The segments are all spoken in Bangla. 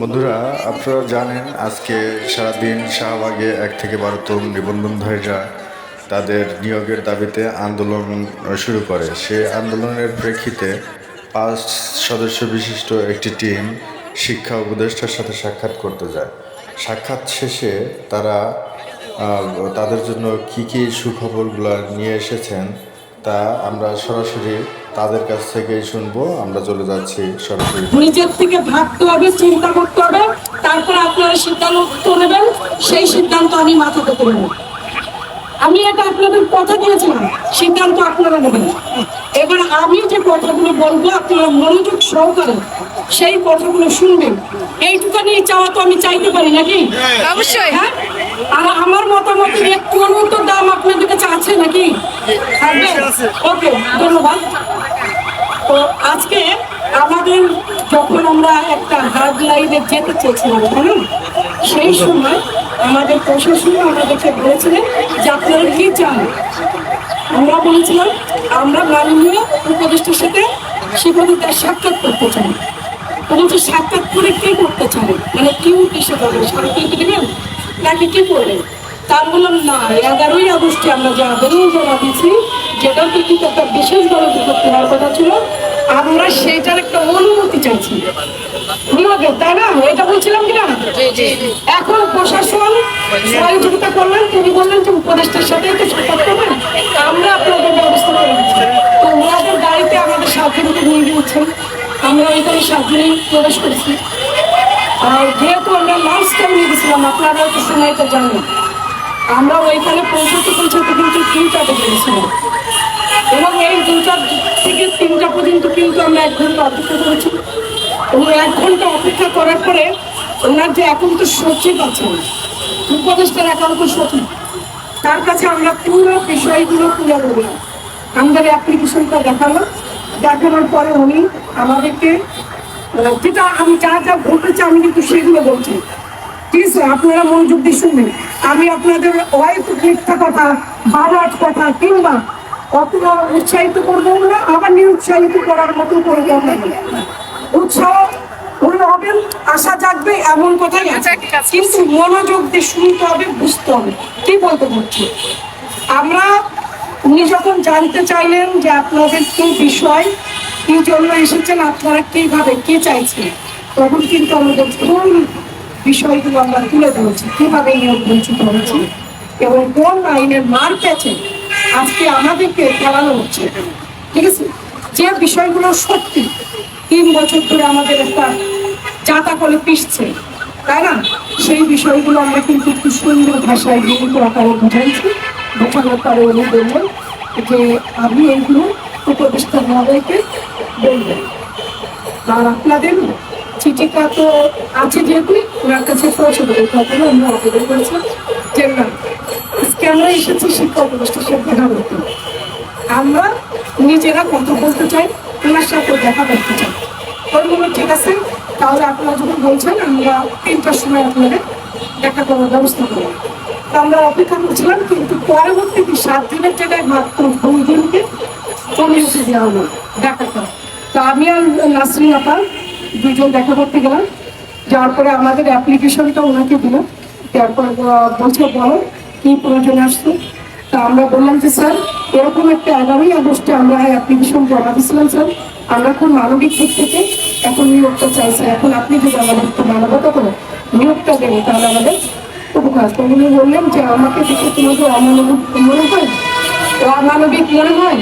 বন্ধুরা, আপনারা জানেন আজকে সারাদিন শাহবাগে এক থেকে বারো বারোতম নিবন্ধনধারীরা তাদের নিয়োগের দাবিতে আন্দোলন শুরু করে। সে আন্দোলনের প্রেক্ষিতে পাঁচ সদস্য বিশিষ্ট একটি টিম শিক্ষা উপদেষ্টার সাথে সাক্ষাৎ করতে যায়। সাক্ষাৎ শেষে তারা তাদের জন্য কি কী সুখবরগুলো নিয়ে এসেছেন তা আমরা সরাসরি তাদের কাছ থেকেই শুনব আমরা চলে যাচ্ছি সরাসরি। নিজের থেকে ভাবতে হবে চিন্তা করতে হবে তারপর আপনারা সিদ্ধান্ত নেবেন সেই সিদ্ধান্ত আমি মাথাতে করে নেব। আমি এটা আপনাদের কথা দিয়েছিলাম সিদ্ধান্ত আপনারা নেবেন। এবার আমি যে কথাগুলো বলব আপনারা মনোযোগ সহকারে সেই কথাগুলো শুনবেন। এইটুখানি চাওয়া তো আমি চাইতে পারি নাকি? অবশ্যই। হ্যাঁ? আর আমার মতামত একটু তো দাম আপনাদের কাছে আছে নাকি? ওকে ধন্যবাদ। তো আজকে আমাদের যখন আমরা একটা হার্ড লাইনে যেতে চেয়েছিলাম তাই না? সেই সময় আমাদের প্রশাসন আমাদেরকে বলেছিলেন যে আপনারা কি চান? আমরা বলেছিলাম আমরা মাননীয় উপদেষ্টার সাথে শিক্ষকদের সাক্ষাৎ করতে চাই। বলছে সাক্ষাৎ করে কি করতে চান মানে কি উদ্দেশ্যে যাবেন সাক্ষাৎ দেবেন? নাকি কি করবেন তার বললাম না এগারোই আগস্টে আমরা যে আবেদন জমা দিয়েছি যেটার ভিত্তিতে একটা বিশেষভাবে করতে হওয়ার কথা ছিল আমরা সেইটার একটা অনুমতি চাইছি। নিয়োগের তাই না? এটা বলছিলাম কিনা এখন প্রশাসন সহযোগিতা করলেন তিনি বললেন যে উপদেষ্টার সাথে একটু সাক্ষাৎ করবেন আমরা আপনাদের ব্যবস্থা করে দিচ্ছি। তো ওনাদের গাড়িতে আমাদের সাতজনকে নিয়ে গিয়েছেন আমরা ওইখানে সাতজনেই প্রবেশ করেছি। যেহেতু আমরা লাঞ্চ টাইম গেছিলাম আপনারা তো সময়টা জানেন। আমরা ওইখানে পৌঁছাতে পৌঁছাতে কিন্তু তিনটা বেজে গেছিলাম এবং এই দুটা থেকে তিনটা পর্যন্ত কিন্তু আমরা এক ঘণ্টা অপেক্ষা করেছি। এবং এক ঘণ্টা অপেক্ষা করার পরে ওনার যে এখন তো সচিব আছেন, উপদেষ্টার একান্ত সচিব, তার কাছে আমরা পুরো বিষয়গুলো তুলে ধরলাম। আমাদের অ্যাপ্লিকেশনটা দেখাল। দেখানোর পরে উনি আমাদেরকে যেটা আমি যা যা ঘটেছে আমি কিন্তু সেগুলো বলছি। ঠিক আছে আপনারা মনোযোগ দিয়ে শুনবেন। আমি আপনাদের হয়তো মিথ্যা কথা বাজাজ কথা কিংবা অত উৎসাহিত করব না আবার নিরুৎসাহিত করার মতো করে দেবো না উৎসাহ মনে হবেন আশা জাগবে এমন কথাই আছে। কিন্তু মনোযোগ দিয়ে শুনতে হবে বুঝতে হবে। কি বলতে পারছি আমরা উনি যখন জানতে চাইলেন যে আপনাদের কি বিষয় কি জন্য এসেছেন? আপনারা কীভাবে কি চাইছেন? তখন কিন্তু আমাদের ফুল বিষয়গুলো আমরা তুলে ধরেছি। কীভাবে নিয়োগ বঞ্চিত হয়েছে এবং কোন আইনের মার পেছে আজকে আমাদেরকে খেলানো হচ্ছে। ঠিক আছে? যে বিষয়গুলো সত্যি তিন বছর ধরে আমাদের একটা জাতা করে পিসছে তাই না? সেই বিষয়গুলো আমরা কিন্তু একটু সুন্দর ভাষায় জীবিত আকারে বুঝাইছি। বোঝানোর পরে উনি বললেন যে আমি এইগুলো উপদেষ্টা মহোদয়কে বলবেন আর আপনাদের চিঠিটা তো আছে যেহেতু, ওনার কাছে পৌঁছে দেবে তখন আমরা আবেদন করেছিলাম। যে না আজকে আমরা এসেছি শিক্ষা উপদেষ্টার সাথে দেখা করতে? আমরা নিজেরা কথা বলতে চাই, ওনার সাথে দেখা করতে চাই। বলল, ঠিক আছে, তাহলে আপনারা যখন বলছেন, আমরা তিনটার সময় আপনাদের দেখা করার ব্যবস্থা করব। আমরা অপেক্ষা করছিলাম, কিন্তু পরবর্তীতে সাত দিনের জায়গায় মাত্র দুই দিনকে কমিয়ে দেওয়া হলো, দেখা করা। তা আমি আর নাসরিন আপা দুজন দেখা করতে গেলাম। যাওয়ার পরে আমাদের অ্যাপ্লিকেশনটা ওনাকে দিলাম। তারপর বলছে, বলো, কি প্রয়োজন আসতো তা আমরা বললাম যে, স্যার, এরকম একটা এগারোই আগস্টে আমরা অ্যাপ্লিকেশন জমা দিয়েছিলাম, স্যার। আমরা খুব মানবিক দিক থেকে এখন নিয়োগটা চাইছি এখন আপনি যদি আমাদের একটু মানবতা করে নিয়োগটা দেবেন তাহলে আমাদের উপকার। তো উনি বললেন যে, আমাকে দেখে তোমাদের অমানবিক মনে হয়? অমানবিক মনে হয়?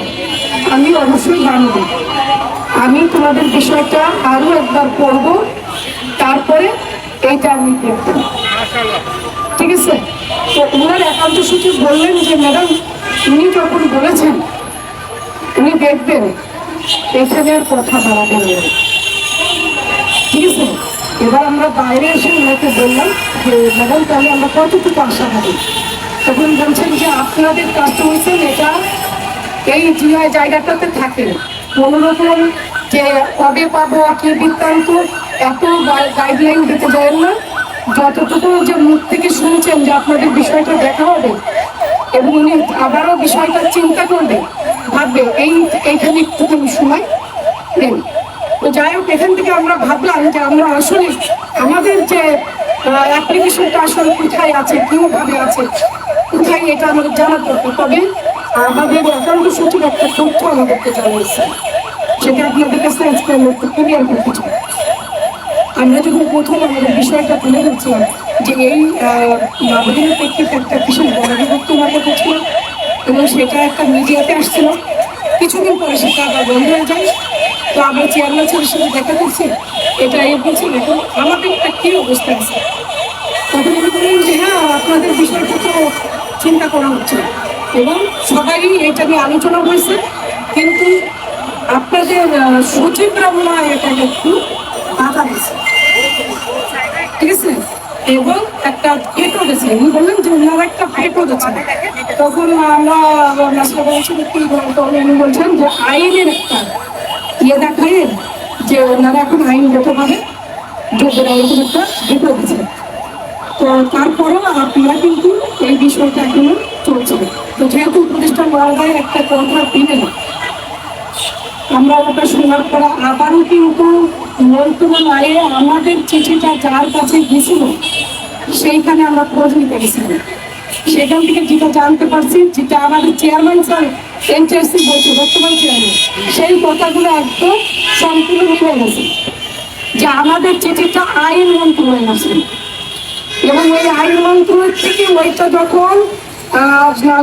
আমি অবশ্যই মানবিক আমি তোমাদের বিষয়টা আরও একবার পড়ব, তারপরে এইটা আমি ঠিক আছে? তো ওনার একান্ত সচিব বললেন যে, ম্যাডাম, উনি যখন বলেছেন, উনি দেখবেন, এখানে আর কথা বাড়াবেন ঠিক আছে? এবার আমরা বাইরে এসে ওনাকে বললাম যে, ম্যাডাম, তাহলে আমরা কতটুকু আশা করি? তখন বলছেন যে, আপনাদের কাজটা এটা এই জিআই জায়গাটাতে থাকে কোনো রকম যে কবে পাবো কি বৃত্তান্ত, এত গাইডলাইন দিতে দেন না। যতটুকু যে মুখ থেকে শুনছেন যে আপনাদের বিষয়টা দেখা হবে, এবং উনি আবারও বিষয়টা চিন্তা করবে, ভাববে, এই, এইখানে একটুখানি সময় নেন। তো যাই হোক, এখান থেকে আমরা ভাবলাম যে আমরা আসলে আমাদের যে অ্যাপ্লিকেশনটা আসলে কোথায় আছে, কীভাবে আছে, কোথায় এটা আমাদের জানা দরকার। তবে আমাদের একান্ত সচিব একটা তথ্য আমাদেরকে জানিয়েছে সেটা আপনাদের কাছে আজকে আমি একটু ক্লিয়ার করতে চাই। আমরা যখন প্রথম আমাদের বিষয়টা তুলে ধরছিলাম যে এই মাধ্যমের প্রেক্ষিতে একটা বিশেষ বড় বিভক্ত নাটক এবং সেটা একটা মিডিয়াতে আসছিল। কিছুদিন পরে সেটা আবার বন্ধ হয়ে যায়। তো আমরা চেয়ারম্যান স্যারের সাথে দেখা করছি, এটা এ বলছেন এখন আমাদের একটা কী অবস্থা আছে? তখন উনি বললেন যে হ্যাঁ আপনাদের বিষয়টা তো চিন্তা করা হচ্ছে এবং সবাই এটা নিয়ে আলোচনা হয়েছে। কিন্তু আপনাদের সচিবরা মনে হয় এটাকে একটু বাধা দিচ্ছে ঠিক আছে? এবং একটা ফেটো দিয়েছে। উনি বললেন যে ওনারা একটা ফেটো দিচ্ছেন তখন আমরা মাস্টার কি বলতো উনি বলছেন যে আইনের একটা ইয়ে দেখায় যে ওনারা এখন আইনগতভাবে যোগ্যরা এরকম একটা ফেটো দিচ্ছে তো তারপরেও আপনারা কিন্তু এই বিষয়টা এখনও চলছে তো যেহেতু প্রতিষ্ঠান ওয়ার্ডায় একটা কথা দিলেন, আমরা ওটা শোনার পরে আবারও কিন্তু মন্ত্রণালয়ে আমাদের চিঠিটা যার কাছে গেছিল সেইখানে আমরা খোঁজ নিতে গেছিলাম সেখান থেকে যেটা জানতে পারছি, যেটা আমাদের চেয়ারম্যান স্যার এনটিএসসি বলছে, বর্তমান চেয়ারম্যান সেই কথাগুলো একদম সম্পূর্ণ মিলে গেছে। যে আমাদের চিঠিটা আইন মন্ত্রণালয়ে আছে এবং ওই আইন মন্ত্রণালয় থেকে ওইটা যখন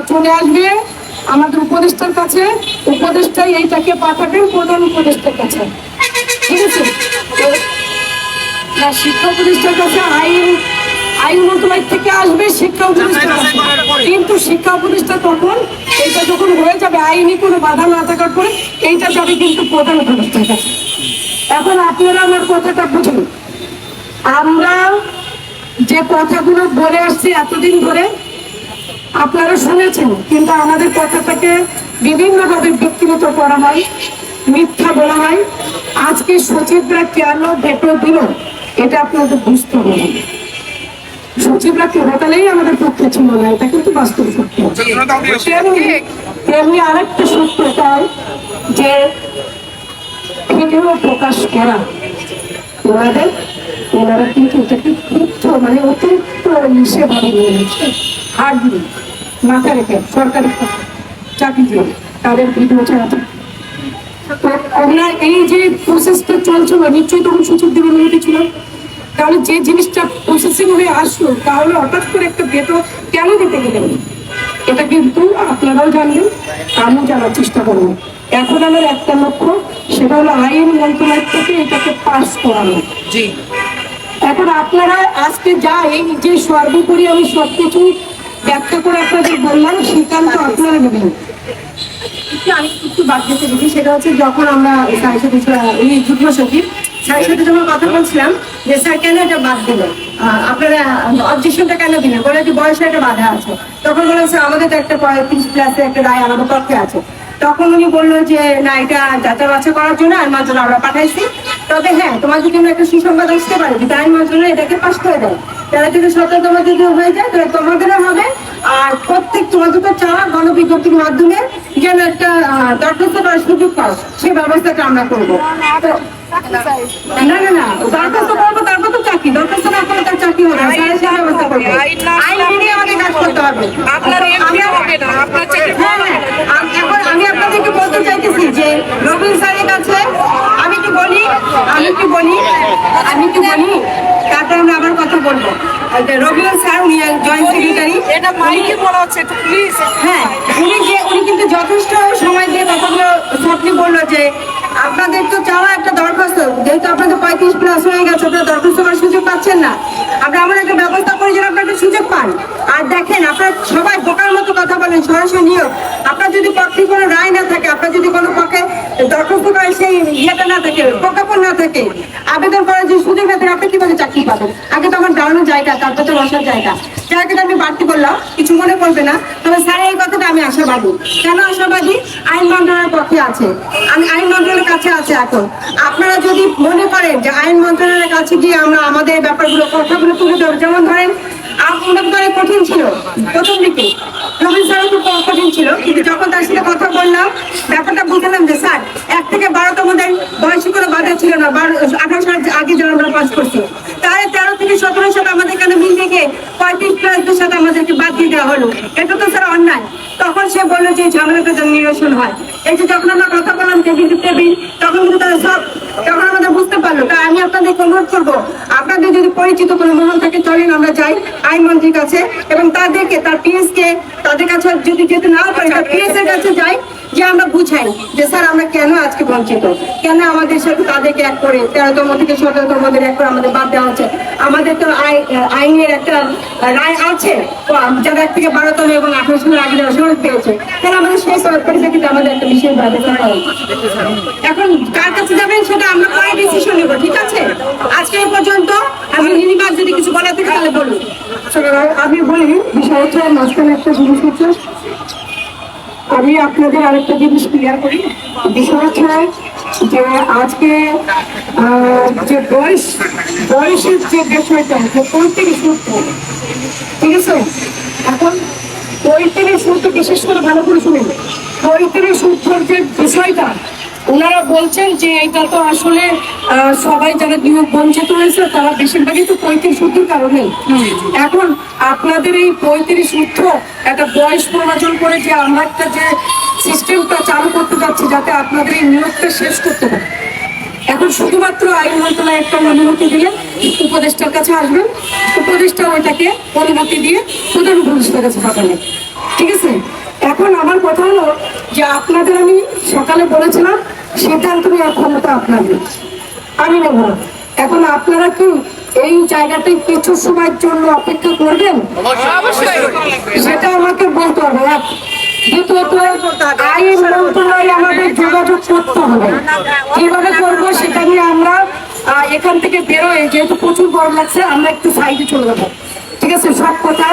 চলে আসবে আমাদের উপদেষ্টার কাছে উপদেষ্টাই এইটাকে পাঠাবেন প্রধান উপদেষ্টার কাছে ঠিক আছে শিক্ষা উপদেষ্টার কাছে আইন আইন মন্ত্রণালয় থেকে আসবে শিক্ষা কাছে কিন্তু শিক্ষা উপদেষ্টা তখন এইটা যখন হয়ে যাবে আইনি কোনো বাধা না থাকার পরে এইটা যাবে কিন্তু প্রধান উপদেষ্টার কাছে এখন আপনারা আমার কথাটা বুঝুন আমরা যে কথাগুলো বলে আসছি এতদিন ধরে আপনারা শুনেছেন কিন্তু আমাদের কথাটাকে বিভিন্নভাবে বিকৃত করা হয় মিথ্যা বলা হয়। আজকে সচিবরা কেন ভেটো দিল এটা আপনাদের বুঝতে হবে। সচিবরা কেবতালেই আমাদের পক্ষে ছিল না এটা কিন্তু বাস্তব সত্য। তেমনি তেমনি আরেকটা সত্যতাই যে ভিডিও প্রকাশ করা ওনাদের, ওনারা কিন্তু এটাকে তথ্য মানে অতিরিক্ত সেভাবে নিয়ে নিচ্ছে। হার দিয়ে মাথা রেখে সরকারি চাকরি দিয়ে তাদের ওনার এই যে প্রসেসটা চলছিল, নিশ্চয়ই তখন সচিব দেবেন ছিল। তাহলে যে জিনিসটা প্রসেসিং হয়ে আসলো, তাহলে হঠাৎ করে একটা বেতন কেন দিতে গেলেন? এটা কিন্তু আপনারাও জানবেন, আমিও জানার চেষ্টা করব। এখন আমার একটা লক্ষ্য সেটা হলো আইন মন্ত্রণালয় থেকে এটাকে পাস করানো। জি। এখন আপনারা আজকে যা এই যে সর্বোপরি আমি সবকিছু ব্যাখ্যা করে আপনাদের বললাম সিদ্ধান্ত আপনারা নেবেন। আমি একটু বাদ দিতে সেটা হচ্ছে যখন আমরা স্যারের সাথে এই যুগ্ম সচিব স্যারের সাথে যখন কথা বলছিলাম যে স্যার কেন এটা বাদ দিল আপনারা অবজেকশনটা কেন দিলেন? বলে যে বয়সে একটা বাধা আছে। তখন বললাম স্যার আমাদের তো একটা পঁয়ত্রিশ প্লাসে একটা রায় আমাদের পক্ষে আছে। তখন উনি বলল যে, না, এটা যাচাই বাছা করার জন্য আইন মন্ত্রণালয় আমরা পাঠাইছি। তবে হ্যাঁ যদি আমরা একটা সুসংবাদ আসতে পারে যে আইন মন্ত্রণালয় এটাকে পাশ করে দেয় তারা যদি তোমার যদি হয়ে যায়, তাহলে তোমাদেরও হবে। আর প্রত্যেক তোমাদের তো চাওয়া গণবিজ্ঞপ্তির মাধ্যমে যেন একটা দরখাস্ত করার সুযোগ পাও সেই ব্যবস্থাটা আমরা করব। না না না দরখাস্ত করব তারপর তো চাকরি। দরখাস্ত না করলে তার চাকরি হবে ব্যবস্থা করব। আইন মেনে আমাদের কাজ করতে হবে? আপনার আপনার চাকরি হ্যাঁ, হ্যাঁ। এখন আমি আপনাদেরকে বলতে চাইতেছি যে রবিন স্যারের কাছে আমি কি বলি আমি কি বলি আমি কি বলি তারপর আমরা আবার কথা বলব। আর যে স্যার উনি জয়েন্ট সেক্রেটারি এটা মাইকে বলা হচ্ছে প্লিজ হ্যাঁ উনি যে উনি কিন্তু যথেষ্ট সময় দিয়ে কথাগুলো সবনি বলল যে আপনাদের তো চাওয়া একটা দরখাস্ত, যেহেতু আপনাদের পঁয়ত্রিশ প্লাস হয়ে গেছে আপনারা দরখাস্ত করার সুযোগ পাচ্ছেন না। আমরা এমন একটা ব্যবস্থা করি যেন আপনারা সুযোগ পান আর দেখেন, আপনারা সবাই বোকার মতো কথা বলেন, সরাসরি নিয়োগ। আপনার যদি পক্ষে কোনো রায় না থাকে, আপনার যদি কোনো পক্ষে দরখাস্ত করার সেই ইয়েটা না থাকে, প্রজ্ঞাপন না থাকে, আবেদন করার যে সুযোগ না থাকে, আপনি কীভাবে চাকরি পাবেন? আগে তো আমার দাঁড়ানোর জায়গা, তারপর তো বসার জায়গা। জায়গাটা আমি বাড়তি করলাম, কিছু মনে করবে না। তবে স্যার, এই কথাটা আমি আশাবাদী। কেন আশাবাদী? আইন মন্ত্রণালয়ের পক্ষে আছে। আমি আইন মন্ত্রণালয়ের কাছে আছে এখন। আপনারা যদি মনে করেন যে আইন মন্ত্রণালয়ের কাছে গিয়ে আমরা আমাদের ব্যাপারগুলো, কথাগুলো তুলে ধরবো, যেমন ধরেন, আপ- সংবাদ করে কঠিন ছিল, প্রথম দিকে। রবীন্দ্র স্যারও কঠিন ছিল, কিন্তু যখন তার সাথে কথা বললাম, ব্যাপারটা বুঝলাম যে, স্যার, এক থেকে বয়সী কোনো বাধা ছিল না, বারো সাল আগে আমরা পাস করছি। তাহলে তেরো থেকে সতেরো সাথে আমাদের কেন মিল থেকে পঁয়ত্রিশ প্লাসদের সাথে আমাদেরকে বাদ দিয়ে দেওয়া হলো? এটা তো স্যার অন্যায়। তখন সে বলল যে ঝামেলাটা যেন নিরসন হয়। এই যে যখন আমরা কথা বললাম টেবিল টু টেবিল, তখন কিন্তু তারা সব, তখন আমাদের বুঝতে পারল তাই আমি আপনাদেরকে অনুরোধ করব, আপনাদের যদি পরিচিত কোনো মহল থাকে, চলেন আমরা যাই আইনমন্ত্রীর কাছে এবং তাদেরকে, তার পিএস কে তাদের কাছে যদি যেতে না পারে, তার পিএস এর কাছে যাই বুঝাই যে স্যার, আমরা কেন আজকে বঞ্চিত? কেন আমাদের সাথে তাদেরকে এক করে, তেরোতম থেকে সতেরোতম এক করে আমাদের বাদ দেওয়া হচ্ছে? আমাদের তো আইনের একটা রায় আছে যারা এক থেকে বারোতম এবং আঠারো সালের আগে যারা সনদ পেয়েছে তাহলে আমাদের সেই সড়ক পরিস্থিতিতে আমাদের একটা বিশেষ করা এখন কার কাছে যাবেন সেটা আমরা পরে ডিসিশন নেব, ঠিক আছে? আজকে পর্যন্ত আমি নির্বাচ যদি কিছু বলার থাকে তাহলে বলুন। আমি বলি বিষয় হচ্ছে মাঝখানে একটা জিনিস হচ্ছে আমি আপনাদের আরেকটা জিনিস ক্লিয়ার করি। বিষয় হচ্ছে যে আজকে যে বয়স বয়সের যে বিষয়টা, যে পঁয়ত্রিশ সূত্র, ঠিক আছে? এখন পঁয়ত্রিশ সূত্র বিশেষ করে ভালো করে শুনুন। পঁয়ত্রিশ সূত্রের যে বিষয়টা ওনারা বলছেন যে এটা তো আসলে সবাই যারা নিয়োগ বঞ্চিত হয়েছে তারা বেশিরভাগই তো পঁয়ত্রিশ সূত্রের কারণে। এখন আপনাদের এই পঁয়ত্রিশ সূত্র একটা বয়স প্রবাচন করে যে আমরা একটা যে সিস্টেমটা চালু করতে যাচ্ছি যাতে আপনাদের এই নিয়োগটা শেষ করতে পারে। এখন শুধুমাত্র আইন মন্ত্রণালয় একটা অনুমতি দিলে উপদেষ্টার কাছে আসবেন। উপদেষ্টা ওইটাকে অনুমতি দিয়ে প্রধান উপদেষ্টার কাছে পাঠাবেন। ঠিক আছে? এখন আমার কথা হলো যে আপনাদের আমি সকালে বলেছিলাম সিদ্ধান্ত নেওয়ার ক্ষমতা আপনাদের আমি নেব না। এখন আপনারা কি এই জায়গাটায় কিছু সময়ের জন্য অপেক্ষা করবেন? সেটা আমাকে বলতে হবে। এক। দ্বিতীয়ত আইন মন্ত্রণালয়ে আমাদের যোগাযোগ করতে হবে। কীভাবে করব সেটা নিয়ে আমরা আহ, এখান থেকে বেরোয় যেহেতু প্রচুর গরম লাগছে আমরা একটু সাইডে চলে যাব। ঠিক আছে? সব কথা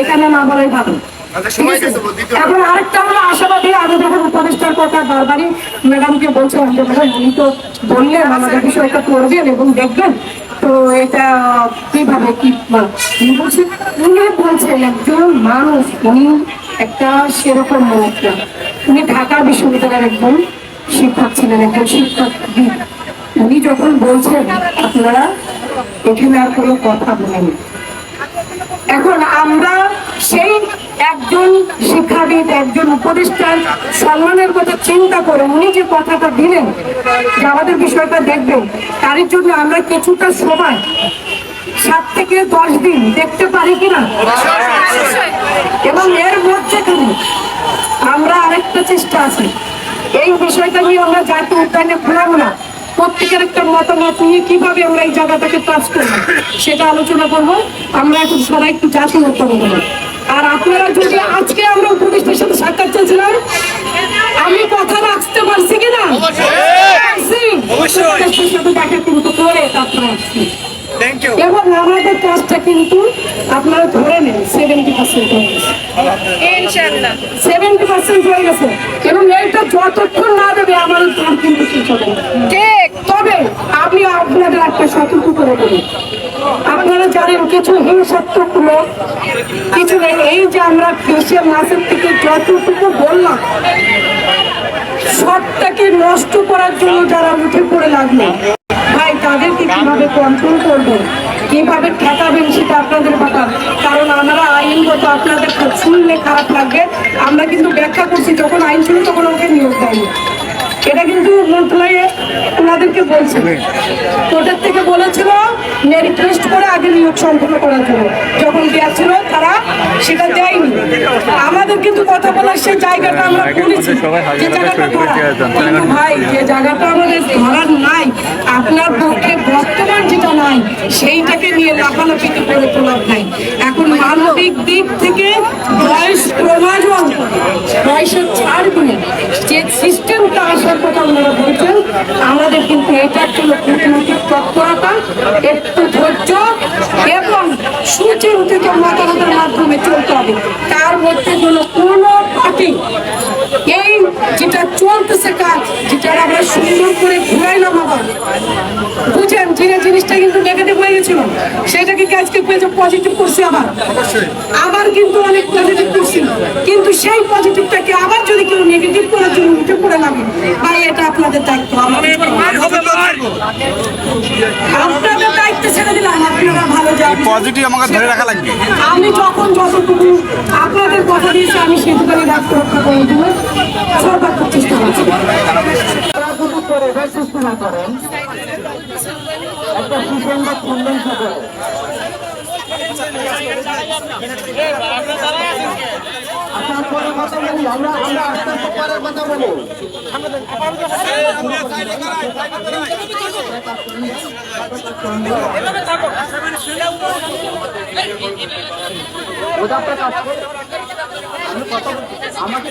এখানে না বলাই ভালো? এখন আরেকটা হলো আশাবাদী আমি যখন উপদেষ্টার কথা বারবারই ম্যাডামকে বলছিলাম যে ম্যাডাম উনি তো বললেন আমাদের বিষয়টা করবেন এবং দেখবেন। তো এটা কীভাবে কি উনি বলছেন একজন মানুষ উনি একটা সেরকম মানুষ না। উনি ঢাকা বিশ্ববিদ্যালয়ের একজন শিক্ষক ছিলেন একজন শিক্ষকবিদ উনি যখন বলছেন আপনারা এখানে আর কোনো কথা বলেন এখন আমরা সেই একজন শিক্ষাবিদ, একজন উপদেষ্টার সম্মানের কথা চিন্তা করে উনি যে কথাটা দিলেন, যে আমাদের বিষয়টা দেখবেন তার জন্য আমরা কিছুটা সময়, সাত থেকে দশ দিন দেখতে পারি কিনা? এবং এর মধ্যে আমরা আরেকটা চেষ্টা আছে। এই বিষয়টা নিয়ে আমরা জাতীয় উদ্যানে ঘুরাবো না। প্রত্যেকের একটা মতামত নিয়ে কীভাবে আমরা এই জায়গাটাকে পাস করব সেটা আলোচনা করব। আমরা এখন সবাই একটু জাতি উদ্যানে যাব আর আপনারা যদি আজকে আমরা উপদেষ্টার সাথে সাক্ষাৎ চেয়েছিলাম আমি কথা রাখতে পারছি কিনা। সাথে দেখা কিন্তু করে তারপরে আসছি। এবং আমাদের কাজটা কিন্তু আপনারা ধরে নেন সেভেন্টি পার্সেন্ট হয়ে গেছে। সেভেন্টি পার্সেন্ট হয়ে গেছে। এবং এইটা যতক্ষণ না দেবে আমাদের কাজ কিন্তু শেষ হবে ঠিক। তবে আমি আপনাদের একটা সতর্ক করে দেবো আপনারা জানেন কিছু হিংসাত্মক লোক কিছু নেই এই যে আমরা দেশের মাসের থেকে যতটুকু বললাম সবটাকে নষ্ট করার জন্য যারা উঠে পড়ে লাগল। তাদেরকে কীভাবে কন্ট্রোল করবেন কীভাবে ঠেকাবেন সেটা আপনাদের ব্যাপার। কারণ আমরা আইনগত, আপনাদের শুনলে খারাপ লাগবে। আমরা কিন্তু ব্যাখ্যা করছি যখন আইন ছিল তখন ওকে নিয়োগ দেয়নি। এটা কিন্তু মন্ত্রণালয়ে ওনাদেরকে বলছে। কোর্টের থেকে বলেছিল মেরিট লিস্ট করে আগে নিয়োগ সম্পন্ন করার জন্য যখন ছিল তারা সেটা দেয়নি। আমাদের কিন্তু কথা বলার সেই জায়গাটা আমরা বলেছি। যে জায়গাটা ভাই যে জায়গাটা আমাদের ধরার নাই আপনার পক্ষে বর্তমান যেটা নাই সেইটাকে নিয়ে লাফালাফিতে করে তোলার নাই। এখন মানবিক দিক থেকে বয়স ক্রমাজন বয়সের ছাড় যে সিস্টেমটা আসার কথা ওনারা বলছেন আমাদের কিন্তু এটার জন্য কূটনৈতিক তৎপরতা একটু ধৈর্য এবং সুচিন্তিত মতামতের মাধ্যমে চলতে হবে। তার মধ্যে যেন কোনো পার্টি এই যেটা চলতেছে কাজ যেটা আমরা সুন্দর করে ঘুরাইলাম আবার। বুঝেন ধীরে জিনিসটা কিন্তু নেগেটিভ হয়ে গেছিল। সেটাকে আজকে পজিটিভ করছি আবার? আবার কিন্তু অনেক পজিটিভ করছি। কিন্তু সেই পজিটিভটাকে আবার যদি কেউ নেগেটিভ করার জন্য ভাই এটা আপনাদের দায়িত্ব আমাদের আপনাদের দায়িত্ব ছেড়ে দিলাম আপনারা ভালো যাবেন পজিটিভ আমাকে ধরে রাখা লাগবে। আমি যখন যতটুকু আপনাদের কথা দিয়েছি আমি সেটুকানি রাখতে রক্ষা জন্য সর্বাত্মক চেষ্টা করছি আপনার পরে কথা বলি আমরা আমাকে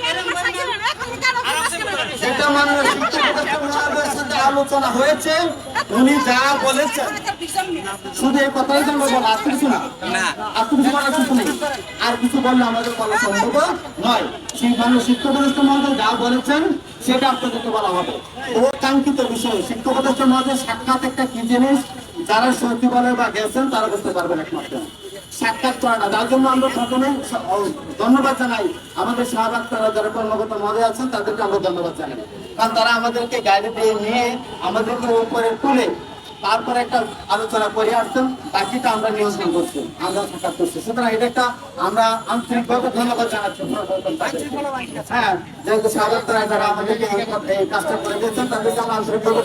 সেটা মাননীয় শিক্ষক আলোচনা হয়েছে। উনি যা বলেছেন শুধু এই কথাই জানব বল আর কিছু না। আর কিছু বলার কিছু নেই। আর কিছু বললে আমাদের বলা সম্ভব নয়। সেই মাননীয় শিক্ষক যা বলেছেন সেটা আপনাদেরকে বলা হবে। ও কাঙ্ক্ষিত বিষয় শিক্ষক মহাশয় সাক্ষাৎ একটা কি জিনিস যারা সচিবালয় বা গেছেন তারা বুঝতে পারবেন একমাত্র। সাক্ষাৎ করে না। যার জন্য আমরা প্রথমে ধন্যবাদ জানাই আমাদের শাহবাগ তারা যারা কর্মকর্তা মহোদয় আছেন, তাদেরকে আমরা ধন্যবাদ জানাই। কারণ তারা আমাদেরকে গাড়িতে নিয়ে আমাদেরকে উপরে তুলে তারপরে একটা আলোচনা করে আসছেন, বাকিটা আমরা নিয়ন্ত্রণ করছি, আমরা সাক্ষাৎ করছি। সুতরাং এটা একটা আমরা আন্তরিকভাবে ধন্যবাদ জানাচ্ছি। হ্যাঁ যেহেতু তারা যারা আমাদেরকে এই কাজটা করে দিয়েছেন, তাদেরকে আমরা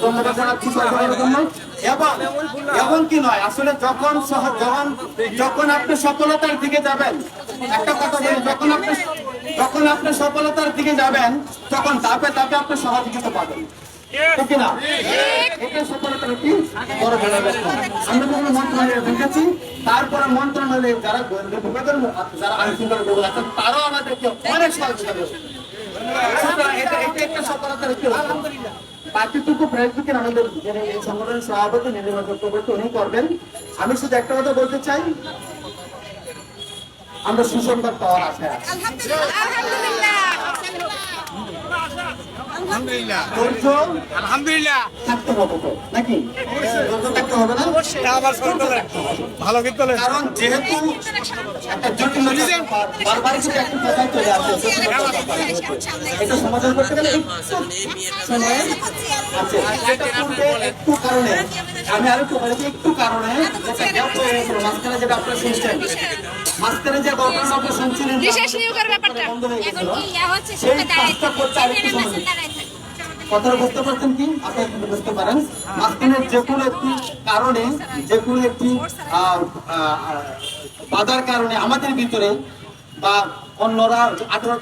ধন্যবাদ জানাচ্ছি এবং এমন কি নয়, আসলে যখন যখন যখন আপনি সফলতার দিকে যাবেন, একটা কথা বলি, যখন আপনি যখন আপনি সফলতার দিকে যাবেন, তখন ধাপে ধাপে আপনি সহযোগিতা পাবেন। ঠিক না এটা সফলতার একটি বড় বড় আমরা যখন মন্ত্রণালয়ে ঢুকেছি তারপরে মন্ত্রণালয়ে যারা গোয়েন্দা বিভাগের যারা আইন শৃঙ্খলা বিভাগ আছেন তারাও আমাদেরকে অনেক সহযোগিতা করেছে এটা একটা সফলতার একটি লক্ষণ। বাকিটুকু প্রেসবিকের আমাদের যিনি এই সংগঠনের সভাপতি উনি করবেন। আমি শুধু একটা কথা বলতে চাই। আমরা সুসংবাদ পাওয়ার আশায় আছি। ভালো কিন্তু কারণ যেহেতু একটা জটিল বারবার কিন্তু একটা কথাই চলে আসে এটা সমাধান করতে গেলে একটু সময় আছে। এটা পূর্বে একটু কারণে আমি আরও একটু একটু কারণে যেটা গ্যাপ হয়ে গেছিল মাঝখানে যেটা আপনারা শুনছেন মাঝখানে যে শুনছিলেন বিশেষ নিয়োগের ব্যাপারটা। এখন কি ইয়া হচ্ছে সেটা কথাটা বুঝতে পারছেন কি? আপনারা কিন্তু বুঝতে পারেন। মাঝখানে যে কোনো একটি কারণে যে কোনো একটি বাধার কারণে আমাদের ভিতরে বা অন্যরা আঠারো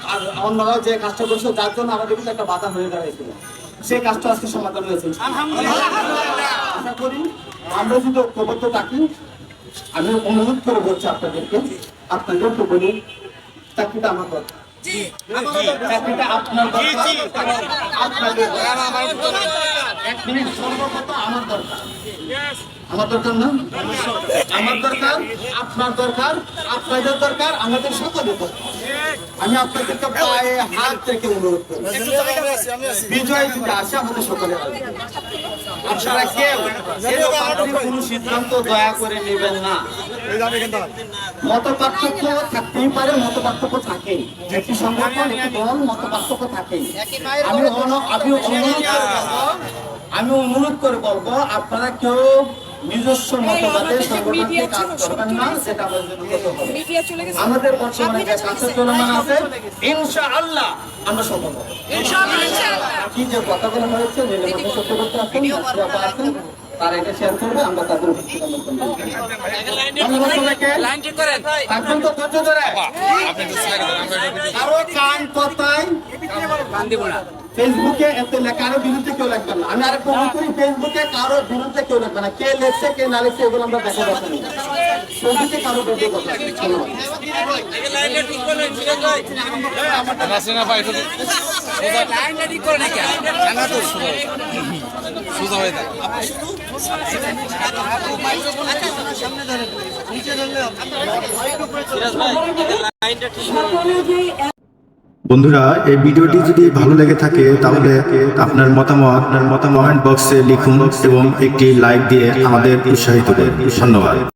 অন্যরাও যে কাজটা করছে যার জন্য আমাদের ভিতরে একটা বাধা হয়ে দাঁড়িয়েছিল সেই কাজটা আজকে সমাধান হয়েছে। আশা করি আমরা যদি ঐক্যবদ্ধ থাকি আমি অনুরোধ করে বলছি আপনাদেরকে আপনাদেরকে বলি চাকরিটা আমার কথা চাকরিটা আপনার দরকার। আপনাদের এক মিনিট সর্বপ্রথম আমার দরকার। আমার দরকার না? আমার দরকার আপনার দরকার আপনাদের দরকার আমাদের সকলের দরকার। আমি আপনাদেরকে পায়ে হাত থেকে অনুরোধ করি বিজয় যদি আসে আমাদের সকলের আপনারা কেউ কোনো সিদ্ধান্ত দয়া করে নেবেন না। মত পার্থক্য থাকতেই পারে মত পার্থক্য থাকে একটি সংগঠন একটি দল মত পার্থক্য থাকেই। আমি আমি অনুরোধ করে বলব আমি অনুরোধ করে বলব আপনারা কেউ নিজস্ব মতবাদে সংগঠনকে কাজ করবেন না সেটা আমাদের বর্তমানে যে কাছে চলমান আছে। ইনশাআল্লাহ আমরা সফল হব। কি যে কথাগুলো হয়েছে করতে আসেন আছেন তারা এটা শেয়ার করবে আমরা তাদের উপস্থিত আমন্ত্রণ করব। ধন্যবাদ কান কথায় ফেসবুকে এত লেখা কারও বিরুদ্ধে কেউ লিখবেন না। আমি আরেকটা করি ফেসবুকে কারও বিরুদ্ধে কেউ লিখবে না। কে লেখছে কে না লিখছে এগুলো আমরা দেখা যাচ্ছে না ফেসবুকে কারও বিরুদ্ধে কথা সকলে যে বন্ধুরা এই ভিডিওটি যদি ভালো লেগে থাকে তাহলে আপনার মতামত আপনার মতামত বক্সে লিখুন এবং একটি লাইক দিয়ে আমাদের উৎসাহিত করুন। ধন্যবাদ।